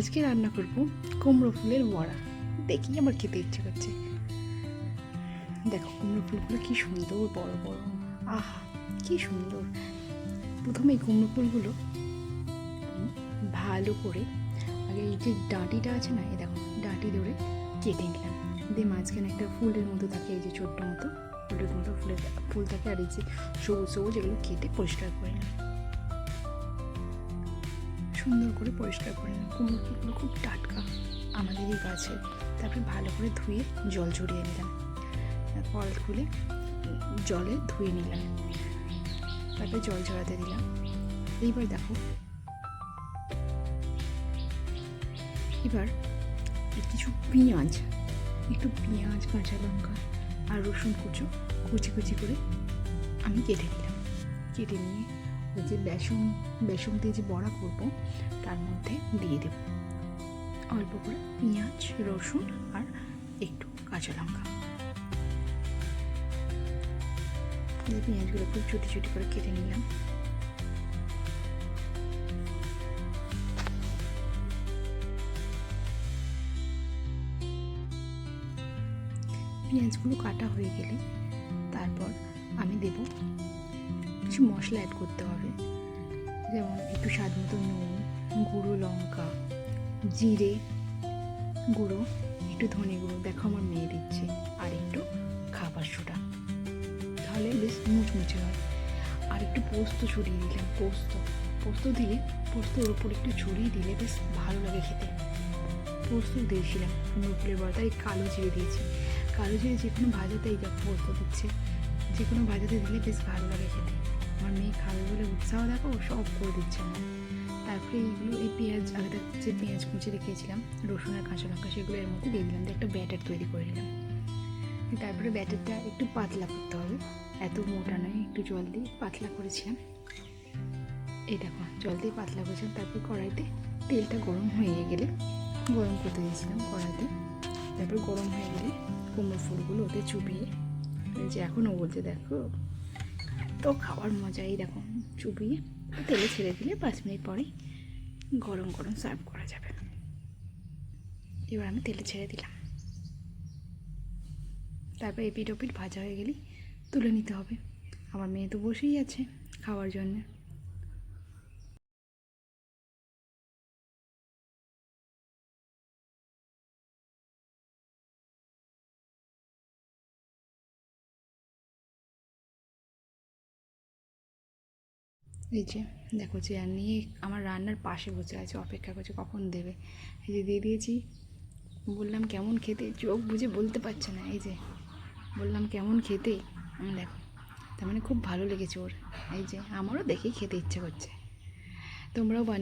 আজকে রান্না করব কুমড়ো ফুলের বড়া। দেখি আমার খেতে ইচ্ছে করছে। দেখো, কুমড়ো ফুলগুলো কি সুন্দর, বড় বড়। আহা, কি সুন্দর। প্রথমে কুমড়ো ফুলগুলো ভালো করে আগে এই যে ডাঁটিটা আছে না, এ দেখো, ডাঁটি ধরে কেটে নিলাম। দিয়ে মাঝখানে একটা ফুলের মতো থাকে, এই যে ছোট্ট মতো। ফুলের মতো ফুলের ফুল থাকে আর এই যে সবুজ সবুজ এগুলো কেটে পরিষ্কার করে নিলাম। সুন্দর করে পরিষ্কার করে নিলাম কুমড়ো ফুলগুলো খুব টাটকা আমাদেরই গাছে। তারপরে ভালো করে ধুয়ে জল ঝরিয়ে নিলাম কল খুলে জলে ধুয়ে নিলাম তারপরে জল ঝরাতে দিলাম। এইবার দেখো। এবার কিছু পেঁয়াজ, একটু পেঁয়াজ, কাঁচা লঙ্কা আর রসুন কুচো কুচি কুচি করে আমি কেটে নিলাম। কেটে নিয়ে যে বেসন বেসন দিয়ে যে বড়া করব, তার মধ্যে দিয়ে দেব অল্প করে পেঁয়াজ, রসুন আর একটু কাঁচা লঙ্কা। পেঁয়াজগুলো খুব ছুটি ছুটি করে কেটে নিলাম। পেঁয়াজগুলো কাটা হয়ে গেলে তারপর আমি দেব কিছু মশলা অ্যাড করতে হবে। যেমন একটু স্বাদ মতো নুন, গুঁড়ো লঙ্কা, জিরে গুঁড়ো, একটু ধনে গুঁড়ো। দেখো আমার মেয়ে দিচ্ছে আর একটু খাবার সোডা। তাহলে বেশ মুচমুচে হয়। আর একটু পোস্ত ছড়িয়ে দিলাম, পোস্ত। পোস্ত দিলে পোস্ত ওর উপর একটু ছড়িয়ে দিলে বেশ ভালো লাগে খেতে। পোস্ত দিয়েছিলাম ফুলের বড়া তাই কালো জিরে দিয়েছি। কালো জিরে যে কোনো ভাজাতেই যা পোস্ত দিচ্ছে যে কোনো ভাজাতে দিলে বেশ ভালো লাগে খেতে। খাবে দেখো সব করে দিচ্ছে আমার তারপরে এইগুলো এই পেঁয়াজ, আগে যে পেঁয়াজ কুচি রেখেছিলাম, রসুন আর কাঁচা লঙ্কা সেগুলো এর মধ্যে দিয়ে দিলাম একটা ব্যাটার তৈরি করে নিলাম। তারপরে ব্যাটারটা একটু পাতলা করতে হবে, এত মোটা নয়, একটু জল দিয়ে পাতলা করেছিলাম। এই দেখো, জল দিয়ে পাতলা করেছিলাম, তারপর কড়াইতে তেলটা গরম হয়ে গেলে গরম করতে দিয়েছিলাম কড়াইতে। তারপর গরম হয়ে গেলে কুমড়ো ফুলগুলো ওতে এই যে এখনও বলতে দেখো তো খাওয়ার মজাই দেখো চুবিয়ে তেলে ছেড়ে দিলে পাঁচ মিনিট পরেই গরম গরম সার্ভ করা যাবে। এবার আমি তেলে ছেড়ে দিলাম। তারপর এপিট ওপিট ভাজা হয়ে গেলেই তুলে নিতে হবে। আমার মেয়ে তো বসেই আছে খাওয়ার জন্য। এই যে, দেখো চেয়ার নিয়ে আমার রান্নার পাশে বসে আছে, অপেক্ষা করছে কখন দেবে। এই যে দিয়ে দিয়েছি। বললাম, কেমন খেতে? চোখ বুঝে বলতে পারছে না, এই যে। বললাম, কেমন খেতে? দেখো, তার মানে খুব ভালো লেগেছে ওর। এই যে, আমারও দেখেই খেতে ইচ্ছে করছে। তোমরাও বানিয়ে